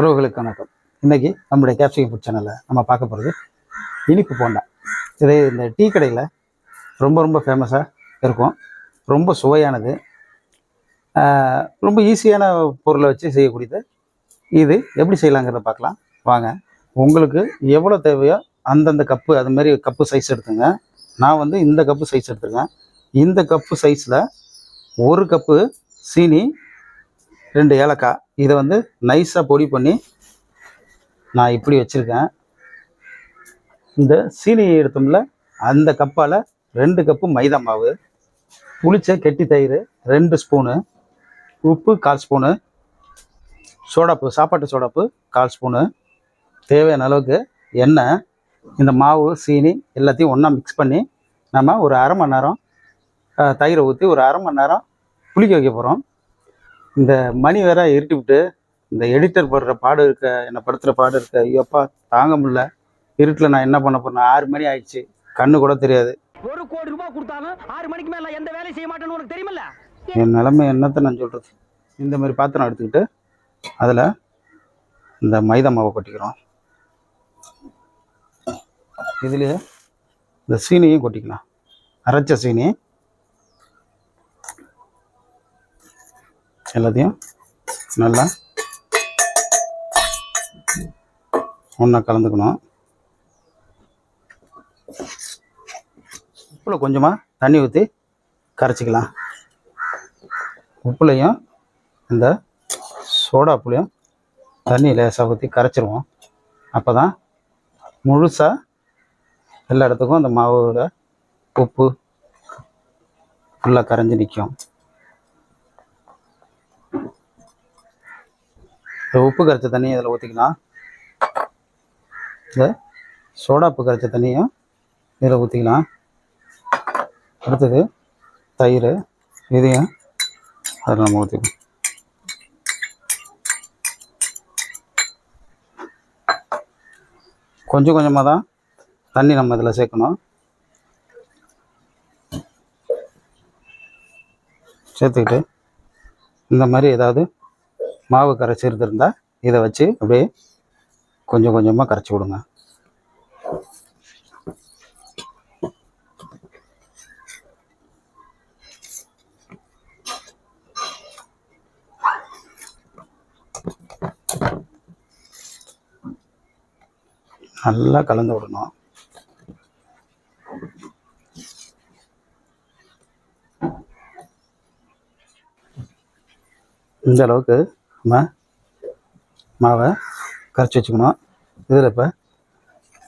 உறவுகளுக்கு வணக்கம். இன்னைக்கு நம்முடைய கேப்சிகம் ஃபுட் சேனலில் நம்ம பார்க்க போகிறது இனிப்பு போண்டா. இது இந்த டீ கடையில் ரொம்ப ரொம்ப ஃபேமஸாக இருக்கும். ரொம்ப சுவையானது. ரொம்ப ஈஸியான பொருளை வச்சு செய்யக்கூடியது. இது எப்படி செய்யலாங்கிறத பார்க்கலாம். வாங்க. உங்களுக்கு எவ்வளோ தேவையோ அந்தந்த கப்பு அது மாதிரி கப்பு சைஸ் எடுத்துங்க. நான் வந்து இந்த கப்பு சைஸ் எடுத்துருக்கேன். இந்த கப்பு சைஸில் ஒரு கப்பு சீனி ரெண்டு ஏலக்காய் இதை வந்து நைஸாக பொடி பண்ணி நான் இப்படி வச்சுருக்கேன். இந்த சீனி எடுத்தோம்ல அந்த கப்பால் ரெண்டு கப்பு மைதா மாவு புளிச்ச கெட்டி தயிர் ரெண்டு ஸ்பூனு உப்பு கால் ஸ்பூனு சோடாப்பு சாப்பாட்டு சோடாப்பு கால் ஸ்பூனு தேவையான அளவுக்கு எண்ணெய் இந்த மாவு சீனி எல்லாத்தையும் ஒன்றா மிக்ஸ் பண்ணி நம்ம ஒரு அரை மணி நேரம் தயிரை ஊற்றி ஒரு அரை மணி நேரம் புளிக்க வைக்க போகிறோம் இந்த மணி வேற இருட்டி விட்டு இந்த எடிட்டர் படுற பாடு இருக்க என்னை படுத்துகிற பாடு இருக்க ஐயோப்பா தாங்க முடியல. இருட்டில் நான் என்ன பண்ண போறேன்? ஆறு மணி ஆயிடுச்சு. கண்ணு கூட தெரியாது. ஒரு கோடி ரூபாய் கொடுத்தாலும் ஆறு மணிக்கு மேல எந்த வேலையும் செய்ய மாட்டேன்னு உனக்கு தெரியுமில்ல? என் நிலைமை என்னத்தை நான் சொல்கிறது இந்த மாதிரி பாத்திரம் எடுத்துக்கிட்டு அதில் இந்த மைதா மாவை கொட்டிக்கிறோம். இதுலேயே இந்த சீனியும் கொட்டிக்கலாம். அரைச்ச சீனி எல்லாத்தையும் நல்லா ஒன்றா கலந்துக்கணும். உப்பில் கொஞ்சமாக தண்ணி ஊற்றி கரைச்சிக்கலாம். உப்புலையும் இந்த சோடா புளியும் தண்ணி லேசாக ஊற்றி கரைச்சிருவோம். அப்போ தான் முழுசாக எல்லா இடத்துக்கும் அந்த மாவோட உப்பு ஃபுல்லாக கரைஞ்சி நிற்கும் இந்த உப்பு கரைச்ச தண்ணியை இதில் ஊற்றிக்கலாம் இந்த சோடாப்பு கரைச்ச தண்ணியும் இதில் ஊற்றிக்கலாம் அடுத்தது தயிர் இதையும் அதில் நம்ம ஊற்றிக்கலாம் கொஞ்சம் கொஞ்சமாக தான் தண்ணி நம்ம இதில் சேர்க்கணும். சேர்த்துக்கிட்டு இந்த மாதிரி ஏதாவது மாவு கரைச்சி இருந்திருந்தா இதை வச்சு அப்படியே கொஞ்சம் கொஞ்சமாக கரைச்சி விடுங்க. நல்லா கலந்து விடணும். இந்த அளவுக்கு நம்ம மாவை கரைச்சி வச்சுக்கணும். இதில் இப்போ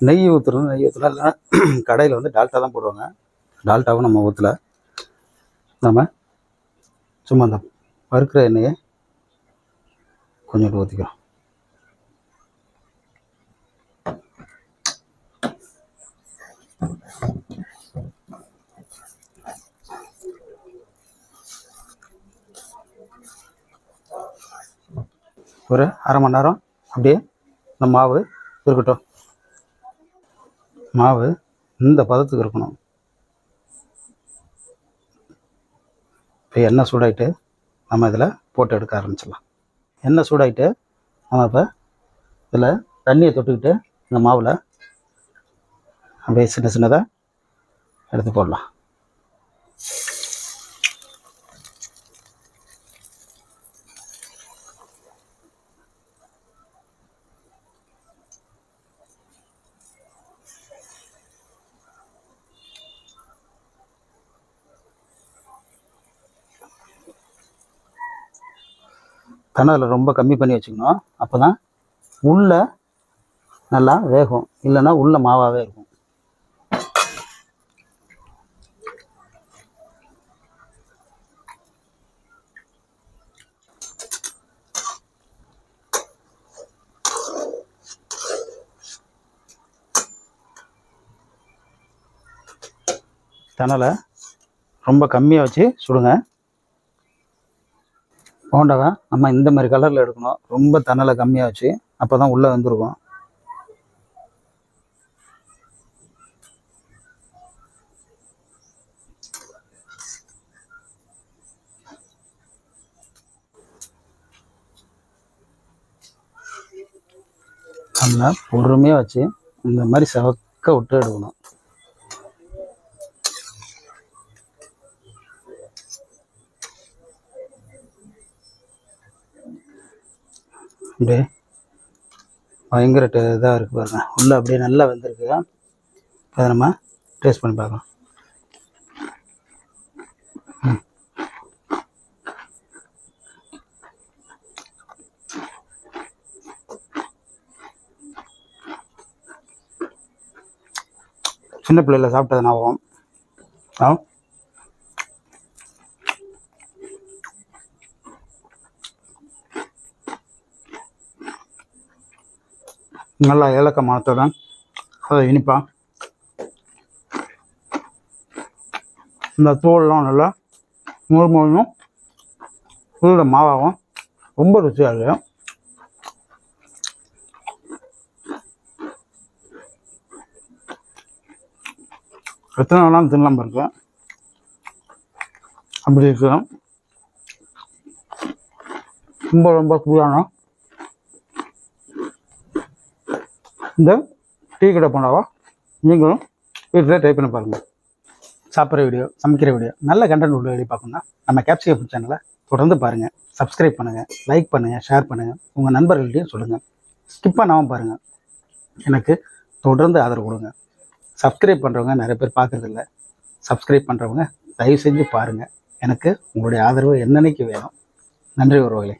நெய் ஊற்றுறோம் நெய் ஊற்றலாம் இல்லைன்னா கடையில் வந்து டால்டா தான் போடுவாங்க. டால்டாவும் நம்ம ஊற்றல நம்ம சும்மா அந்த வறுக்கிற எண்ணெயை கொஞ்சோண்டு ஊற்றிக்கிறோம் ஒரு அரை மணி நேரம் அப்படியே இந்த மாவு இருக்கட்டும். மாவு இந்த பதத்துக்கு இருக்கணும். இப்போ எண்ணெய் சூடாயிட்டு நம்ம இதில் போட்டு எடுக்க ஆரம்பிச்சிடலாம். எண்ணெய் சூடாயிட்டு நம்ம இப்போ இதில் தண்ணியை தொட்டுக்கிட்டு இந்த மாவில் அப்படியே சின்ன சின்னதாக எடுத்து போடலாம். கனவில் ரொம்ப கம்மி பண்ணி வச்சுக்கணும். அப்போ தான் உள்ளே நல்லா வேகும். இல்லைன்னா உள்ள மாவாகவே இருக்கும். தணலை ரொம்ப கம்மியாக வச்சு சுடுங்க. போண்டாவை நம்ம இந்த மாதிரி கலரில் எடுக்கணும். ரொம்ப தன்னலை கம்மியாக வச்சு அப்போ தான் உள்ளே வந்துருக்கும். நல்லா பொறுமையாக வச்சு இந்த மாதிரி செவக்க விட்டு எடுக்கணும். அப்படியே பயங்கர இதாக இருக்குது பாருங்கள் உள்ளே அப்படியே நல்லா வெந்திருக்கு. அதை நம்ம டேஸ்ட் பண்ணி பார்க்கலாம். சின்ன பிள்ளையில் சாப்பிட்டது ஞாபகம். ஆ? நல்லா ஏலக்காய் மனத்தோட அதை இனிப்பா. இந்த தோல்லாம் நல்லா முழு முழுமும் உள்ள மாவாகும் ரொம்ப ருசியாக இருக்கும் எத்தனை வேணாலும் தின்னலாம் பாருங்க. அப்படி இருக்கு ரொம்ப ரொம்ப சூடான இந்த டீ கடை போனாவா? நீங்களும் வீட்டில் ட்ரை பண்ணி பாருங்கள் சாப்பிட்ற வீடியோ சமைக்கிற வீடியோ நல்ல கண்டென்ட் உள்ள வீடியோ பார்க்கணும்னா நம்ம கேப்சிகம் சேனலை தொடர்ந்து பாருங்கள் சப்ஸ்கிரைப் பண்ணுங்கள் லைக் பண்ணுங்கள் ஷேர் பண்ணுங்கள் உங்கள் நண்பர்கள்ட்டையும் சொல்லுங்கள் ஸ்கிப் பண்ணாமல் பாருங்கள் எனக்கு தொடர்ந்து ஆதரவு கொடுங்க. சப்ஸ்கிரைப் பண்ணுறவங்க நிறைய பேர் பார்க்குறதில்ல. சப்ஸ்கிரைப் பண்ணுறவங்க தயவு செஞ்சு பாருங்கள் எனக்கு உங்களுடைய ஆதரவு என்னன்னைக்கு வேணும்? நன்றி உறவுகளே.